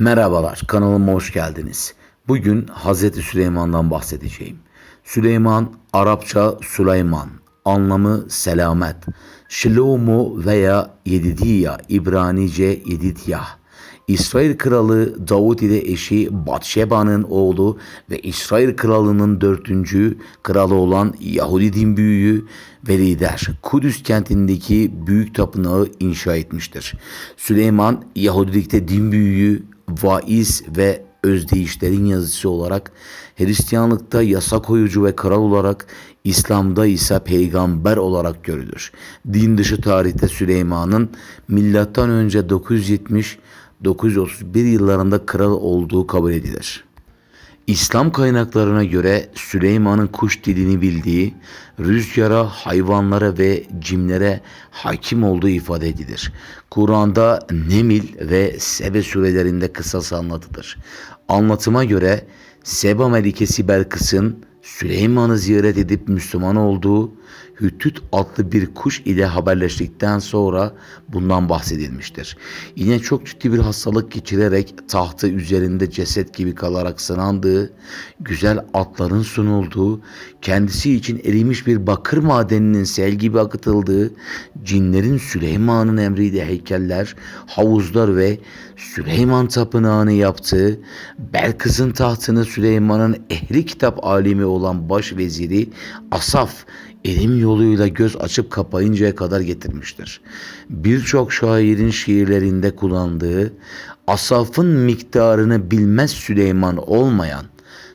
Merhabalar, kanalıma hoş geldiniz. Bugün Hazreti Süleyman'dan bahsedeceğim. Süleyman, Arapça Süleyman, anlamı selamet. Şilomu veya Yedidiya, İbranice Yedidyah. İsrail kralı Davut ile eşi Batşeba'nın oğlu ve İsrail kralının dördüncü kralı olan Yahudi din büyüğü ve lider Kudüs kentindeki büyük tapınağı inşa etmiştir. Süleyman Yahudilikte din büyüğü, vaiz ve özdeyişlerin yazıcısı olarak Hristiyanlıkta yasa koyucu ve kral olarak İslam'da ise peygamber olarak görülür. Din dışı tarihte Süleyman'ın milattan önce 970 931 yıllarında kral olduğu kabul edilir. İslam kaynaklarına göre Süleyman'ın kuş dilini bildiği, rüzgara, hayvanlara ve cimlere hakim olduğu ifade edilir. Kur'an'da Nemil ve Sebe surelerinde kısası anlatılır. Anlatıma göre Seba Melikesi Belkıs'ın Süleyman'ı ziyaret edip Müslüman olduğu Hüttüt adlı bir kuş ile haberleştikten sonra bundan bahsedilmiştir. Yine çok ciddi bir hastalık geçirerek tahtı üzerinde ceset gibi kalarak sınandığı, güzel atların sunulduğu, kendisi için erimiş bir bakır madeninin sel gibi akıtıldığı, cinlerin Süleyman'ın emriyle heykeller, havuzlar ve Süleyman tapınağını yaptığı, Belkıs'ın tahtını Süleyman'ın ehli kitap alimi olan baş veziri Asaf elim yoluyla göz açıp kapayıncaya kadar getirmiştir. Birçok şairin şiirlerinde kullandığı Asaf'ın miktarını bilmez Süleyman olmayan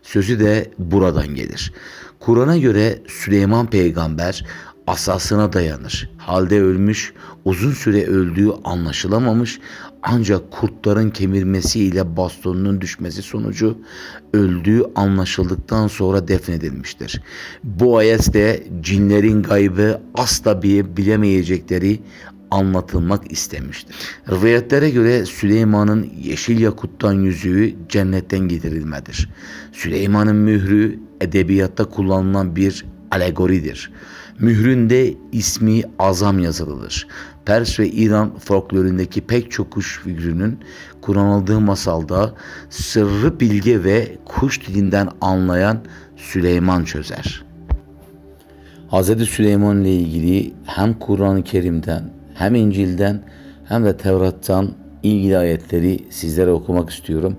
sözü de buradan gelir. Kur'an'a göre Süleyman peygamber asasına dayanır. Halde ölmüş, uzun süre öldüğü anlaşılamamış ancak kurtların kemirmesiyle bastonunun düşmesi sonucu öldüğü anlaşıldıktan sonra defnedilmiştir. Bu ayette cinlerin gaybı asla bilemeyecekleri anlatılmak istemiştir. Rivayetlere göre Süleyman'ın yeşil yakuttan yüzüğü cennetten getirilmedir. Süleyman'ın mührü edebiyatta kullanılan bir alegoridir. Mühründe ismi azam yazılıdır. Pers ve İran folklorundaki pek çok kuş figürünün kullanıldığı masalda sırrı bilge ve kuş dilinden anlayan Süleyman çözer. Hz. Süleyman ile ilgili hem Kur'an-ı Kerim'den hem İncil'den hem de Tevrat'tan ilgili ayetleri sizlere okumak istiyorum.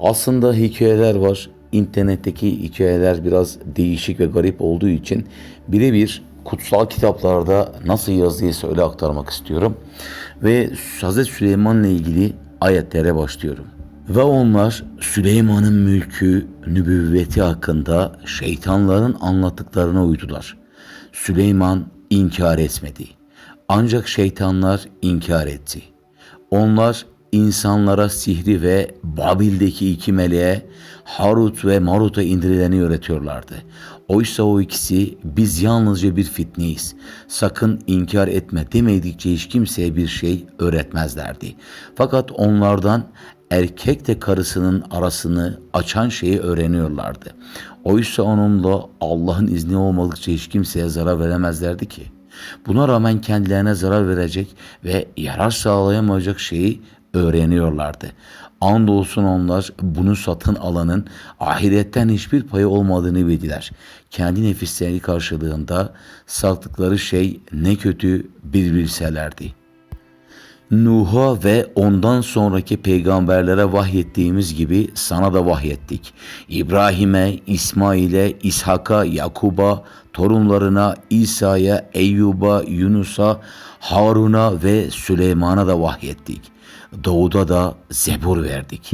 Aslında hikayeler var. İnternetteki hikayeler biraz değişik ve garip olduğu için birebir kutsal kitaplarda nasıl yazdıysa öyle aktarmak istiyorum. Ve Hz. Süleyman ile ilgili ayetlere başlıyorum. Ve onlar Süleyman'ın mülkü, nübüvveti hakkında şeytanların anlattıklarına uydular. Süleyman inkar etmedi. Ancak şeytanlar inkar etti. Onlar insanlara sihri ve Babil'deki iki meleğe Harut ve Marut'a indirileni öğretiyorlardı. Oysa o ikisi biz yalnızca bir fitneyiz. Sakın inkar etme demedikçe hiç kimseye bir şey öğretmezlerdi. Fakat onlardan erkek de karısının arasını açan şeyi öğreniyorlardı. Oysa onunla Allah'ın izni olmadıkça hiç kimseye zarar veremezlerdi ki. Buna rağmen kendilerine zarar verecek ve yarar sağlayamayacak şeyi öğreniyorlardı. Andolsun onlar bunu satın alanın ahiretten hiçbir payı olmadığını bildiler. Kendi nefisleri karşılığında sattıkları şey ne kötü bir bilselerdi. Nuh'a ve ondan sonraki peygamberlere vahyettiğimiz gibi sana da vahyettik. İbrahim'e, İsmail'e, İshak'a, Yakub'a, torunlarına, İsa'ya, Eyyub'a, Yunus'a, Harun'a ve Süleyman'a da vahyettik. Doğuda da zebur verdik.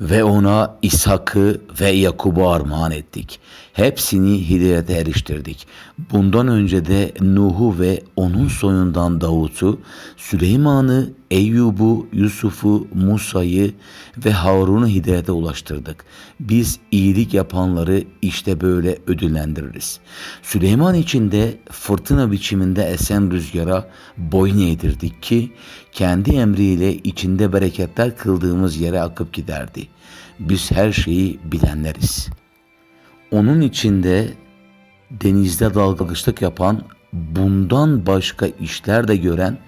Ve ona İshak'ı ve Yakub'u armağan ettik. Hepsini hidayete eriştirdik. Bundan önce de Nuh'u ve onun soyundan Davut'u, Süleyman'ı, Eyyub'u, Yusuf'u, Musa'yı ve Harun'u hidayete ulaştırdık. Biz iyilik yapanları işte böyle ödüllendiririz. Süleyman için de fırtına biçiminde esen rüzgara boyun eğdirdik ki kendi emriyle içinde bereketler kıldığımız yere akıp giderdi. Biz her şeyi bilenleriz.'' Onun içinde denizde dalgıçlık yapan, bundan başka işler de gören,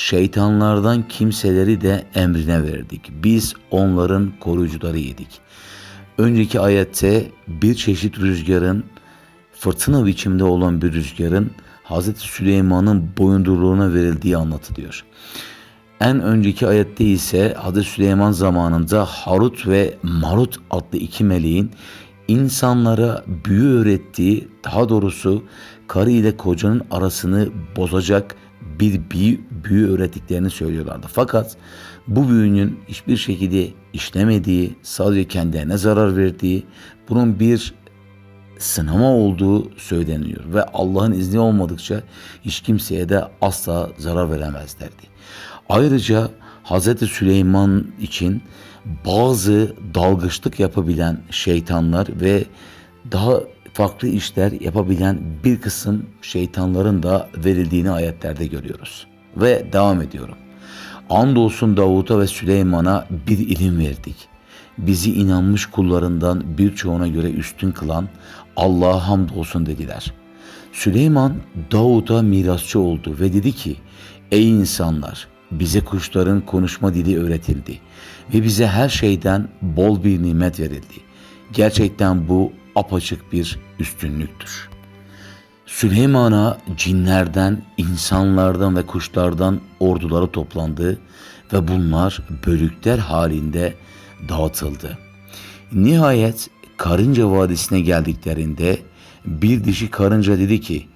Şeytanlardan kimseleri de emrine verdik. Biz onların koruyucularıydık. Önceki ayette bir çeşit rüzgarın fırtına biçimde olan bir rüzgarın Hazreti Süleyman'ın boyundurluğuna verildiği anlatılıyor. En önceki ayette ise Hazreti Süleyman zamanında Harut ve Marut adlı iki meleğin insanlara büyü öğrettiği, daha doğrusu karı ile kocanın arasını bozacak bir büyü, büyü öğrettiklerini söylüyorlardı. Fakat bu büyünün hiçbir şekilde işlemediği, sadece kendilerine zarar verdiği, bunun bir sınama olduğu söyleniyor ve Allah'ın izni olmadıkça hiç kimseye de asla zarar veremezlerdi. Ayrıca Hz. Süleyman için bazı dalgıçlık yapabilen şeytanlar ve daha farklı işler yapabilen bir kısım şeytanların da verildiğini ayetlerde görüyoruz. Ve devam ediyorum. Andolsun Davut'a ve Süleyman'a bir ilim verdik. Bizi inanmış kullarından birçoğuna göre üstün kılan Allah'a hamdolsun dediler. Süleyman Davut'a mirasçı oldu ve dedi ki, Ey insanlar! Bize kuşların konuşma dili öğretildi ve bize her şeyden bol bir nimet verildi. Gerçekten bu apaçık bir üstünlüktür. Süleyman'a cinlerden, insanlardan ve kuşlardan orduları toplandı ve bunlar bölükler halinde dağıtıldı. Nihayet Karınca Vadisi'ne geldiklerinde bir dişi karınca dedi ki,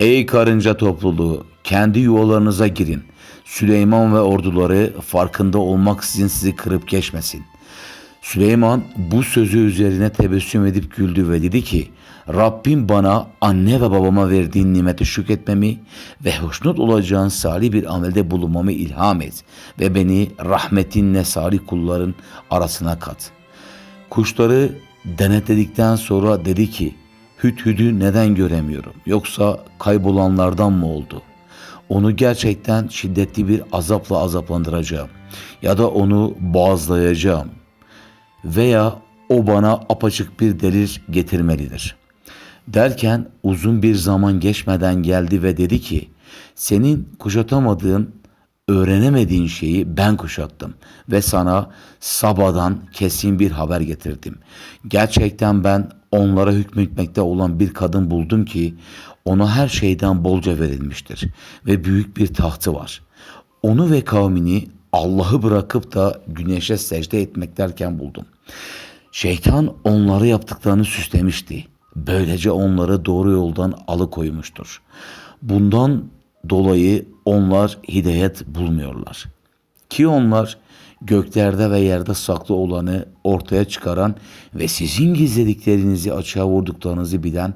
Ey karınca topluluğu kendi yuvalarınıza girin. Süleyman ve orduları farkında olmaksızın sizi kırıp geçmesin. Süleyman bu sözü üzerine tebessüm edip güldü ve dedi ki Rabbim bana anne ve babama verdiğin nimeti şükretmemi ve hoşnut olacağın salih bir amelde bulunmamı ilham et ve beni rahmetinle salih kulların arasına kat. Kuşları denetledikten sonra dedi ki Hüdhüdü neden göremiyorum yoksa kaybolanlardan mı oldu? Onu gerçekten şiddetli bir azapla azaplandıracağım ya da onu boğazlayacağım veya o bana apaçık bir delil getirmelidir. Derken uzun bir zaman geçmeden geldi ve dedi ki senin kuşatamadığın öğrenemediğin şeyi ben kuşattım ve sana Saba'dan kesin bir haber getirdim. Gerçekten ben onlara hükmetmekte olan bir kadın buldum ki ona her şeyden bolca verilmiştir ve büyük bir tahtı var. Onu ve kavmini Allah'ı bırakıp da güneşe secde etmek derken buldum. Şeytan onları yaptıklarını süslemişti. Böylece onları doğru yoldan alıkoymuştur. Bundan dolayı onlar hidayet bulmuyorlar. Ki onlar göklerde ve yerde saklı olanı ortaya çıkaran ve sizin gizlediklerinizi açığa vurduklarınızı bilen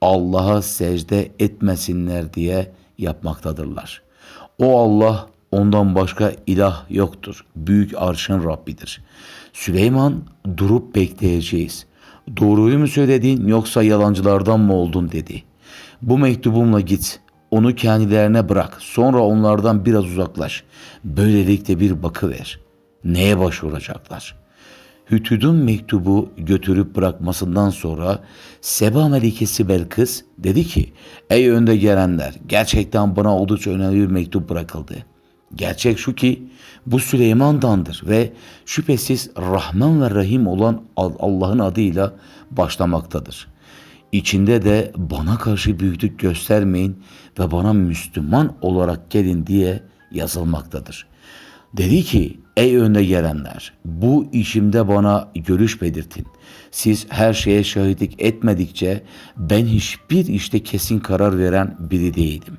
Allah'a secde etmesinler diye yapmaktadırlar. O Allah ondan başka ilah yoktur. Büyük arşın Rabbidir. Süleyman durup bekleyeceğiz. Doğruyu mu söyledin yoksa yalancılardan mı oldun dedi. Bu mektubumla git. Onu kendilerine bırak. Sonra onlardan biraz uzaklaş. Böylelikle bir bakıver. Neye başvuracaklar?'' Hütüd'ün mektubu götürüp bırakmasından sonra Seba Melikesi Belkıs dedi ki Ey önde gelenler gerçekten bana oldukça önemli bir mektup bırakıldı. Gerçek şu ki bu Süleyman'dandır ve şüphesiz Rahman ve Rahim olan Allah'ın adıyla başlamaktadır. İçinde de bana karşı büyüklük göstermeyin ve bana Müslüman olarak gelin diye yazılmaktadır. Dedi ki ey önde gelenler bu işimde bana görüş belirtin. Siz her şeye şahitlik etmedikçe ben hiçbir işte kesin karar veren biri değilim.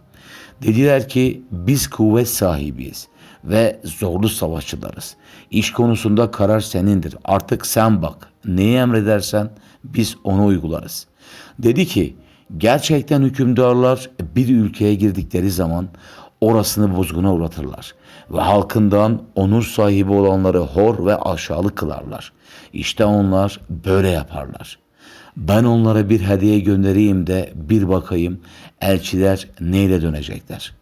Dediler ki biz kuvvet sahibiyiz ve zorlu savaşçılarız. İş konusunda karar senindir. Artık sen bak. Neyi emredersen biz onu uygularız. Dedi ki gerçekten hükümdarlar bir ülkeye girdikleri zaman orasını bozguna uğratırlar ve halkından onur sahibi olanları hor ve aşağılık kılarlar. İşte onlar böyle yaparlar. Ben onlara bir hediye göndereyim de bir bakayım elçiler neyle dönecekler.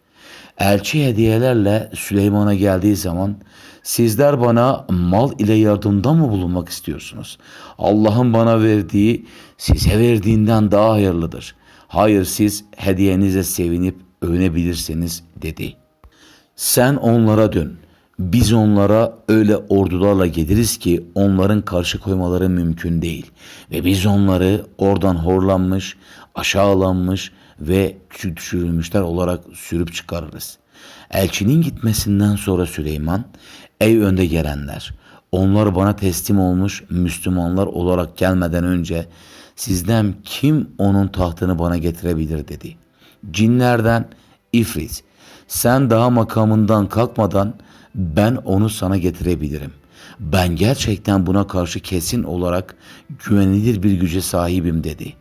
Elçi hediyelerle Süleyman'a geldiği zaman sizler bana mal ile yardımda mı bulunmak istiyorsunuz? Allah'ın bana verdiği size verdiğinden daha hayırlıdır. Hayır siz hediyenize sevinip övünebilirsiniz dedi. Sen onlara dön. Biz onlara öyle ordularla geliriz ki onların karşı koymaları mümkün değil. Ve biz onları oradan horlanmış, aşağılanmış ve düşürülmüşler olarak sürüp çıkarırız. Elçinin gitmesinden sonra Süleyman, ey önde gelenler, onlar bana teslim olmuş Müslümanlar olarak gelmeden önce sizden kim onun tahtını bana getirebilir dedi. Cinlerden İfrit, sen daha makamından kalkmadan ben onu sana getirebilirim. Ben gerçekten buna karşı kesin olarak güvenilir bir güce sahibim dedi.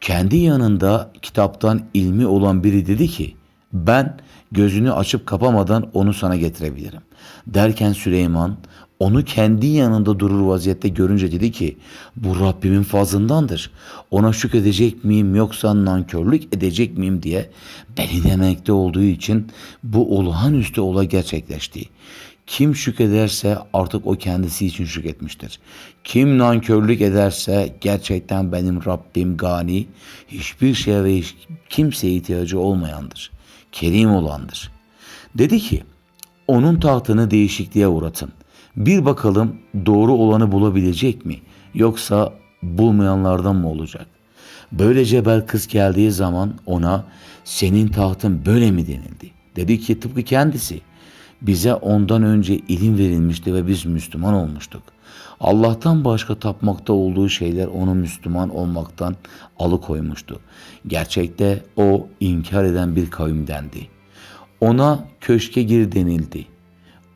Kendi yanında kitaptan ilmi olan biri dedi ki ben gözünü açıp kapamadan onu sana getirebilirim. Derken Süleyman onu kendi yanında durur vaziyette görünce dedi ki bu Rabbimin fazlındandır. Ona şükredecek miyim yoksa nankörlük edecek miyim diye beni demekte olduğu için bu olağanüstü olay gerçekleşti. Kim şükrederse artık o kendisi için şükretmiştir. Kim nankörlük ederse gerçekten benim Rabbim gani, hiçbir şeye ve hiç kimseye ihtiyacı olmayandır. Kerim olandır. Dedi ki, onun tahtını değişikliğe uğratın. Bir bakalım doğru olanı bulabilecek mi? Yoksa bulmayanlardan mı olacak? Böylece Belkıs geldiği zaman ona senin tahtın böyle mi denildi? Dedi ki tıpkı kendisi. Bize ondan önce ilim verilmişti ve biz Müslüman olmuştuk. Allah'tan başka tapmakta olduğu şeyler onu Müslüman olmaktan alıkoymuştu. Gerçekte o inkar eden bir kavimdendi. Ona köşke gir denildi.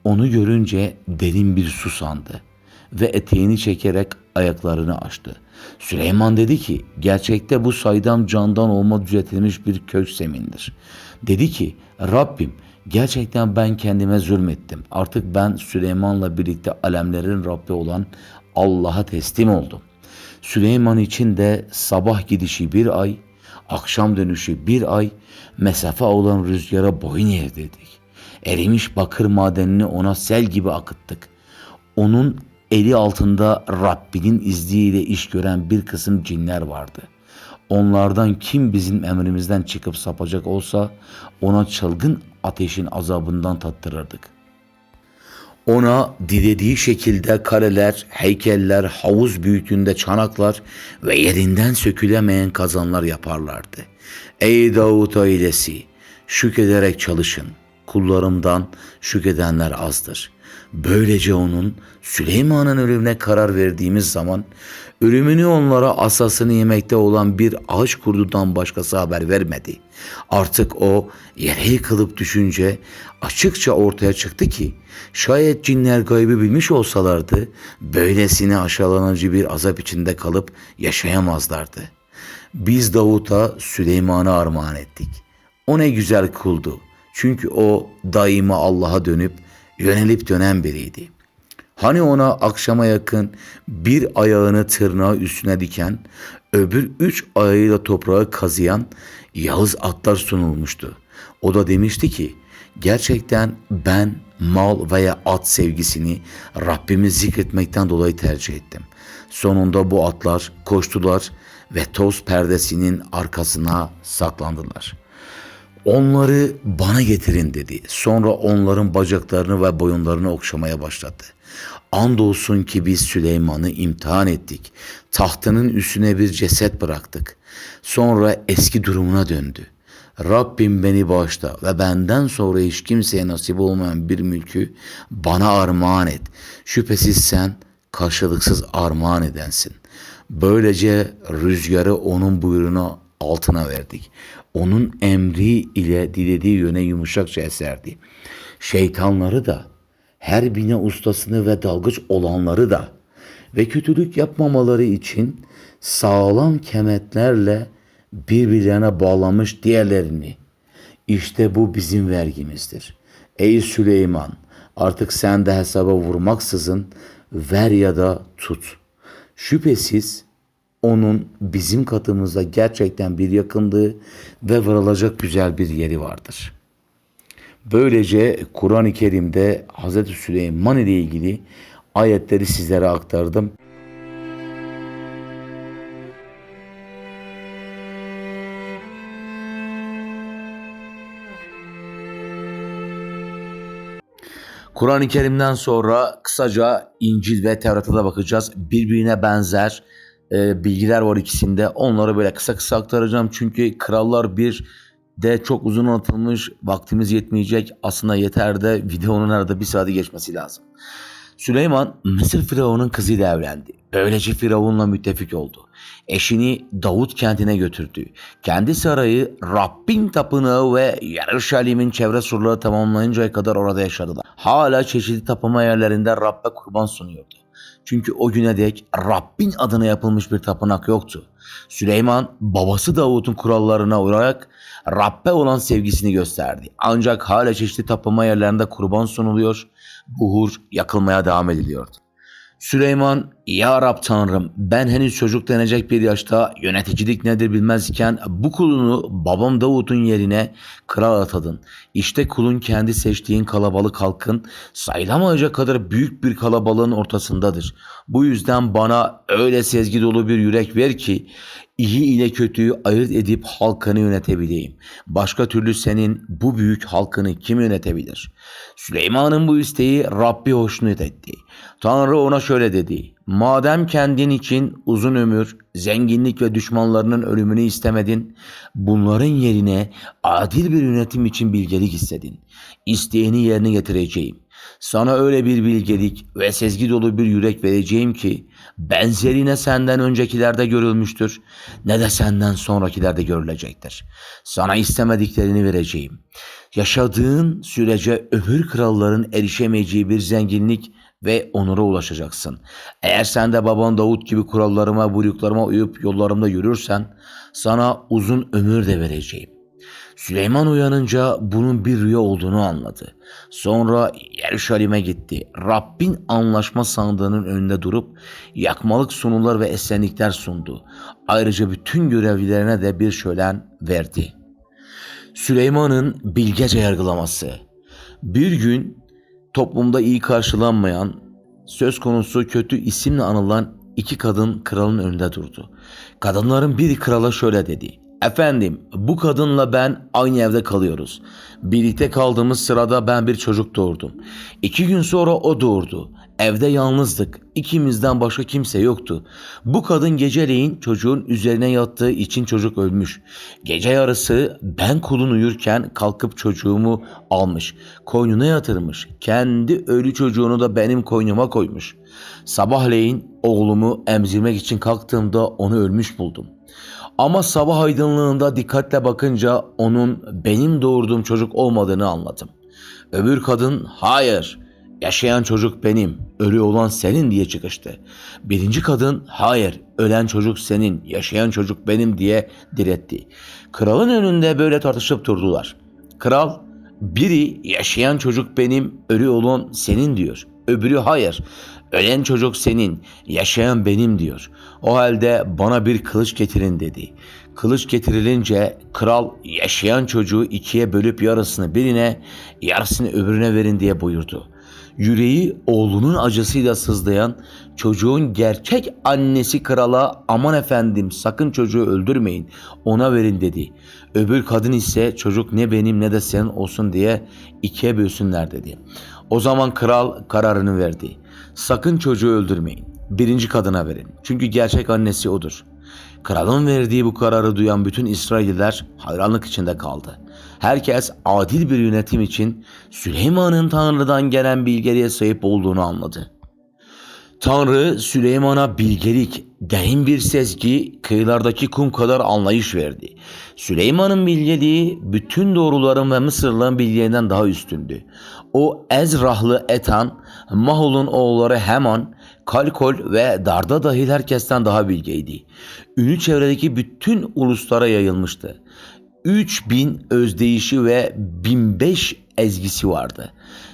Onu görünce derin bir su sandı ve eteğini çekerek ayaklarını açtı. Süleyman dedi ki gerçekte bu saydam candan olma düzeltilmiş bir kök zemindir. Dedi ki Rabbim gerçekten ben kendime zulmettim. Artık ben Süleyman'la birlikte alemlerin Rabbi olan Allah'a teslim oldum. Süleyman için de sabah gidişi bir ay, akşam dönüşü bir ay, mesafe olan rüzgara boyun eğdirdik. Erimiş bakır madenini ona sel gibi akıttık. Onun eli altında Rabbinin izniyle iş gören bir kısım cinler vardı. Onlardan kim bizim emrimizden çıkıp sapacak olsa ona çılgın ateşin azabından tattırırdık. Ona dilediği şekilde kaleler, heykeller, havuz büyüklüğünde çanaklar ve yerinden sökülemeyen kazanlar yaparlardı. Ey Davut ailesi! Şükrederek çalışın. Kullarımdan şükredenler azdır. Böylece onun Süleyman'ın ölümüne karar verdiğimiz zaman ölümünü onlara asasını yemekte olan bir ağaç kurdudan başkası haber vermedi. Artık o yere yıkılıp düşünce açıkça ortaya çıktı ki şayet cinler gaybı bilmiş olsalardı böylesine aşağılanıcı bir azap içinde kalıp yaşayamazlardı. Biz Davut'a Süleyman'ı armağan ettik. O ne güzel kuldu. Çünkü o daima Allah'a dönüp yönelip dönen biriydi. Hani ona akşama yakın bir ayağını tırnağı üstüne diken, öbür üç ayağıyla toprağı kazıyan Yağız atlar sunulmuştu. O da demişti ki, gerçekten ben mal veya at sevgisini Rabbimi zikretmekten dolayı tercih ettim. Sonunda bu atlar koştular ve toz perdesinin arkasına saklandılar.'' Onları bana getirin dedi. Sonra onların bacaklarını ve boyunlarını okşamaya başladı. Andolsun ki biz Süleyman'ı imtihan ettik. Tahtının üstüne bir ceset bıraktık. Sonra eski durumuna döndü. Rabbim beni bağışla ve benden sonra hiç kimseye nasip olmayan bir mülkü bana armağan et. Şüphesiz sen karşılıksız armağan edensin. Böylece rüzgarı onun buyruğuna altına verdik. Onun emri ile dilediği yöne yumuşakça eserdi. Şeytanları da, her bine ustasını ve dalgıç olanları da ve kötülük yapmamaları için sağlam kemetlerle birbirlerine bağlamış diğerlerini. İşte bu bizim vergimizdir. Ey Süleyman, artık sen de hesaba vurmaksızın ver ya da tut. Şüphesiz onun bizim katımızda gerçekten bir yakınlığı ve varılacak güzel bir yeri vardır. Böylece Kur'an-ı Kerim'de Hz. Süleyman ile ilgili ayetleri sizlere aktardım. Kur'an-ı Kerim'den sonra kısaca İncil ve Tevrat'a da bakacağız. Birbirine benzer e, bilgiler var ikisinde. Onları böyle kısa kısa aktaracağım. Çünkü Krallar bir de çok uzun anlatılmış. Vaktimiz yetmeyecek. Aslında yeter de videonun arada bir saati geçmesi lazım. Süleyman Mısır Firavun'un kızıyla evlendi. Böylece Firavun'la müttefik oldu. Eşini Davut kentine götürdü. Kendi sarayı Rabbin tapınağı ve Yeruşalim'in çevre surları tamamlayıncaya kadar orada yaşadılar. Hala çeşitli tapınma yerlerinde Rabbe kurban sunuyordu. Çünkü o güne dek Rabbin adına yapılmış bir tapınak yoktu. Süleyman babası Davut'un kurallarına uyarak Rabbe olan sevgisini gösterdi. Ancak hala çeşitli tapınma yerlerinde kurban sunuluyor, buhur yakılmaya devam ediliyordu. Süleyman, Ya Rab Tanrım ben henüz çocuk denecek bir yaşta yöneticilik nedir bilmezken bu kulunu babam Davut'un yerine kral atadın. İşte kulun kendi seçtiğin kalabalık halkın sayılamayacak kadar büyük bir kalabalığın ortasındadır. Bu yüzden bana öyle sezgi dolu bir yürek ver ki iyi ile kötüyü ayırt edip halkını yönetebileyim. Başka türlü senin bu büyük halkını kim yönetebilir? Süleyman'ın bu isteği Rabbi hoşnut etti. Tanrı ona şöyle dedi. Madem kendin için uzun ömür, zenginlik ve düşmanlarının ölümünü istemedin, bunların yerine adil bir yönetim için bilgelik istedin. İsteğini yerine getireceğim. Sana öyle bir bilgelik ve sezgi dolu bir yürek vereceğim ki benzeri ne senden öncekilerde görülmüştür ne de senden sonrakilerde görülecektir. Sana istemediklerini vereceğim. Yaşadığın sürece öbür kralların erişemeyeceği bir zenginlik ve onura ulaşacaksın. Eğer sen de baban Davut gibi kurallarıma, buyruklarıma uyup yollarımda yürürsen sana uzun ömür de vereceğim. Süleyman uyanınca bunun bir rüya olduğunu anladı. Sonra Yeruşalim'e gitti. Rabbin anlaşma sandığının önünde durup yakmalık sunular ve esenlikler sundu. Ayrıca bütün görevlilerine de bir şölen verdi. Süleyman'ın bilgece yargılaması. Bir gün toplumda iyi karşılanmayan, söz konusu kötü isimle anılan iki kadın kralın önünde durdu. Kadınların biri krala şöyle dedi. Efendim bu kadınla ben aynı evde kalıyoruz. Birlikte kaldığımız sırada ben bir çocuk doğurdum. İki gün sonra o doğurdu. Evde yalnızdık. İkimizden başka kimse yoktu. Bu kadın geceleyin çocuğun üzerine yattığı için çocuk ölmüş. Gece yarısı ben kulun uyurken kalkıp çocuğumu almış. Koynuna yatırmış. Kendi ölü çocuğunu da benim koynuma koymuş. Sabahleyin oğlumu emzirmek için kalktığımda onu ölmüş buldum. Ama sabah aydınlığında dikkatle bakınca onun benim doğurduğum çocuk olmadığını anladım. Öbür kadın hayır yaşayan çocuk benim ölü olan senin diye çıkıştı. Birinci kadın hayır ölen çocuk senin yaşayan çocuk benim diye diretti. Kralın önünde böyle tartışıp durdular. Kral biri yaşayan çocuk benim ölü olan senin diyor. Öbürü hayır Ölen çocuk senin, yaşayan benim diyor. O halde bana bir kılıç getirin dedi. Kılıç getirilince kral yaşayan çocuğu ikiye bölüp yarısını birine, yarısını öbürüne verin diye buyurdu. Yüreği oğlunun acısıyla sızlayan çocuğun gerçek annesi krala aman efendim sakın çocuğu öldürmeyin ona verin dedi. Öbür kadın ise çocuk ne benim ne de senin olsun diye ikiye bölsünler dedi. O zaman kral kararını verdi. Sakın çocuğu öldürmeyin. Birinci kadına verin. Çünkü gerçek annesi odur. Kralın verdiği bu kararı duyan bütün İsrailliler hayranlık içinde kaldı. Herkes adil bir yönetim için Süleyman'ın Tanrı'dan gelen bilgeliğe sahip olduğunu anladı. Tanrı Süleyman'a bilgelik, derin bir sezgi, kıyılardaki kum kadar anlayış verdi. Süleyman'ın bilgeliği bütün doğruların ve Mısırlıların bilgilerinden daha üstündü. O Ezrahlı Etan, Mahul'un oğulları Heman, Kalkol ve Darda dahil herkesten daha bilgeydi. Ünlü çevredeki bütün uluslara yayılmıştı. 3000 özdeyişi ve 1005 ezgisi vardı.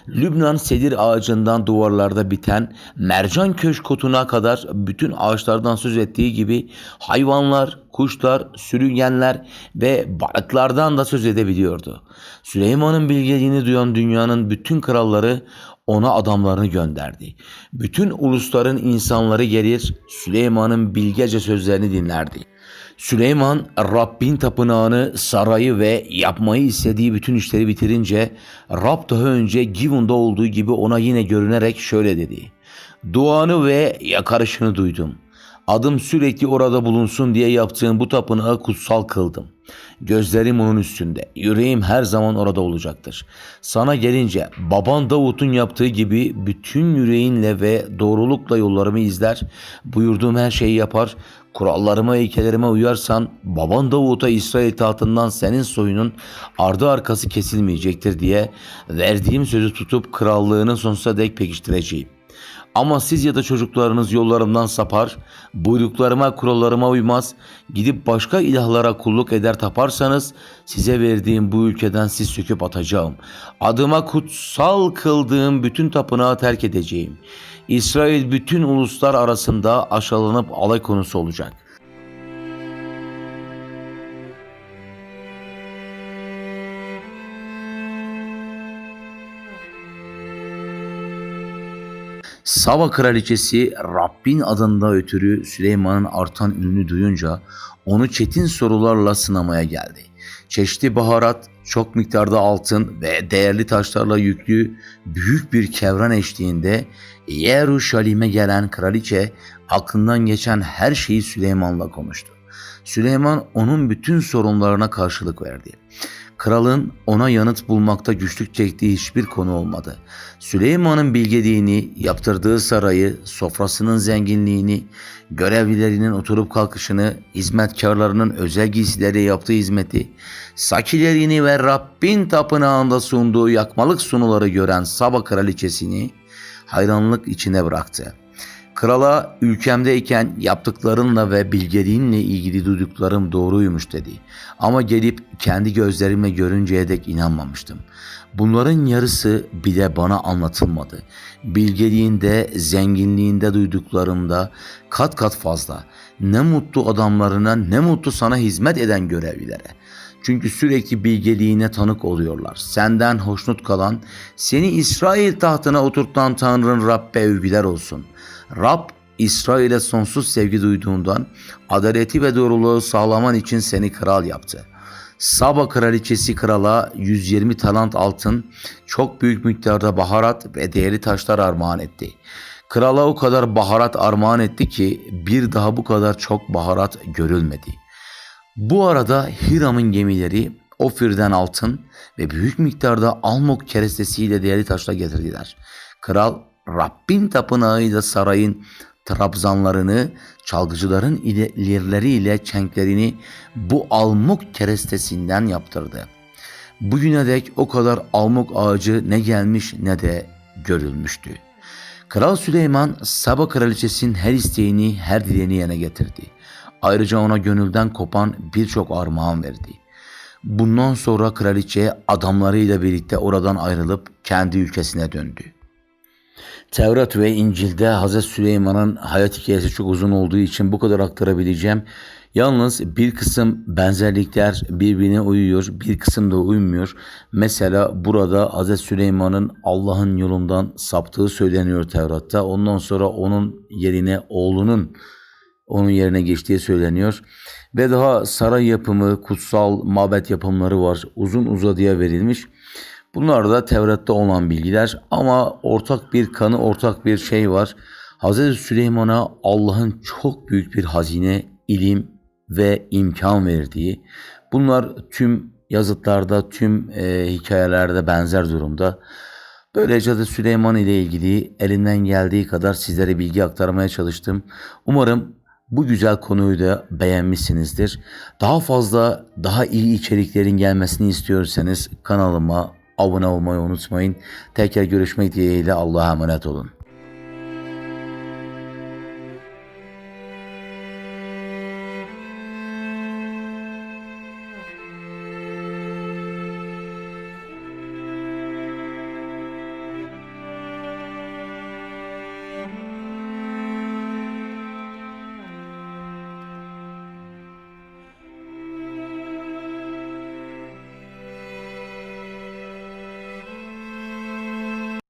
Lübnan sedir ağacından duvarlarda biten mercan köşkotuna kadar bütün ağaçlardan söz ettiği gibi hayvanlar, kuşlar, sürüngenler ve balıklardan da söz edebiliyordu. Süleyman'ın bilgeliğini duyan dünyanın bütün kralları ona adamlarını gönderdi. Bütün ulusların insanları gelir Süleyman'ın bilgece sözlerini dinlerdi. Süleyman Rabbin tapınağını, sarayı ve yapmayı istediği bütün işleri bitirince Rab daha önce Givon'da olduğu gibi ona yine görünerek şöyle dedi. Duanı ve yakarışını duydum. Adım sürekli orada bulunsun diye yaptığın bu tapınağı kutsal kıldım. Gözlerim onun üstünde. Yüreğim her zaman orada olacaktır. Sana gelince baban Davut'un yaptığı gibi bütün yüreğinle ve doğrulukla yollarımı izler, buyurduğum her şeyi yapar, kurallarıma, ilkelerime uyarsan baban Davut'a İsrail tahtından senin soyunun ardı arkası kesilmeyecektir diye verdiğim sözü tutup krallığını sonsuza dek pekiştireceğim. Ama siz ya da çocuklarınız yollarımdan sapar, buyruklarıma, kurallarıma uymaz, gidip başka ilahlara kulluk eder taparsanız size verdiğim bu ülkeden siz söküp atacağım. Adıma kutsal kıldığım bütün tapınağı terk edeceğim. İsrail bütün uluslar arasında aşağılanıp alay konusu olacak. Saba kraliçesi Rabbin adında ötürü Süleyman'ın artan ününü duyunca onu çetin sorularla sınamaya geldi. Çeşitli baharat, çok miktarda altın ve değerli taşlarla yüklü büyük bir kevran eşliğinde Yeruşalim'e gelen kraliçe aklından geçen her şeyi Süleyman'la konuştu. Süleyman onun bütün sorunlarına karşılık verdi. Kralın ona yanıt bulmakta güçlük çektiği hiçbir konu olmadı. Süleyman'ın bilgeliğini, yaptırdığı sarayı, sofrasının zenginliğini, görevlilerinin oturup kalkışını, hizmetkarlarının özel giysileriyle yaptığı hizmeti, sakilerini ve Rabbin tapınağında sunduğu yakmalık sunuları gören Saba kraliçesini hayranlık içine bıraktı. Krala ülkemdeyken yaptıklarınla ve bilgeliğinle ilgili duyduklarım doğruymuş dedi. Ama gelip kendi gözlerimle görünceye dek inanmamıştım. Bunların yarısı bile bana anlatılmadı. Bilgeliğinde, zenginliğinde duyduklarımda kat kat fazla. Ne mutlu adamlarına, ne mutlu sana hizmet eden görevlilere. Çünkü sürekli bilgeliğine tanık oluyorlar. Senden hoşnut kalan, seni İsrail tahtına oturtan Tanrın Rabbe övgüler olsun. Rab İsrail'e sonsuz sevgi duyduğundan adaleti ve doğruluğu sağlaman için seni kral yaptı. Saba kraliçesi krala 120 talant altın, çok büyük miktarda baharat ve değerli taşlar armağan etti. Krala o kadar baharat armağan etti ki bir daha bu kadar çok baharat görülmedi. Bu arada Hiram'ın gemileri Ofir'den altın ve büyük miktarda almok kerestesiyle değerli taşlar getirdiler. Kral Rabbin tapınağıyla sarayın trabzanlarını, çalgıcıların lirleriyle çenklerini bu almuk kerestesinden yaptırdı. Bugüne dek o kadar almuk ağacı ne gelmiş ne de görülmüştü. Kral Süleyman Saba kraliçesinin her isteğini, her dileğini yerine getirdi. Ayrıca ona gönülden kopan birçok armağan verdi. Bundan sonra kraliçe adamlarıyla birlikte oradan ayrılıp kendi ülkesine döndü. Tevrat ve İncil'de Hazreti Süleyman'ın hayat hikayesi çok uzun olduğu için bu kadar aktarabileceğim. Yalnız bir kısım benzerlikler birbirine uyuyor, bir kısım da uymuyor. Mesela burada Hazreti Süleyman'ın Allah'ın yolundan saptığı söyleniyor Tevrat'ta. Ondan sonra onun yerine oğlunun onun yerine geçtiği söyleniyor. Ve daha saray yapımı, kutsal mabet yapımları var. Uzun uzadıya verilmiş. Bunlar da Tevrat'ta olan bilgiler ama ortak bir kanı, ortak bir şey var. Hz. Süleyman'a Allah'ın çok büyük bir hazine, ilim ve imkan verdiği. Bunlar tüm yazıtlarda, tüm e, hikayelerde benzer durumda. Böylece de Süleyman ile ilgili elimden geldiği kadar sizlere bilgi aktarmaya çalıştım. Umarım bu güzel konuyu da beğenmişsinizdir. Daha fazla, daha iyi içeriklerin gelmesini istiyorsanız kanalıma abone olmayı unutmayın. Tekrar görüşmek dileğiyle Allah'a emanet olun.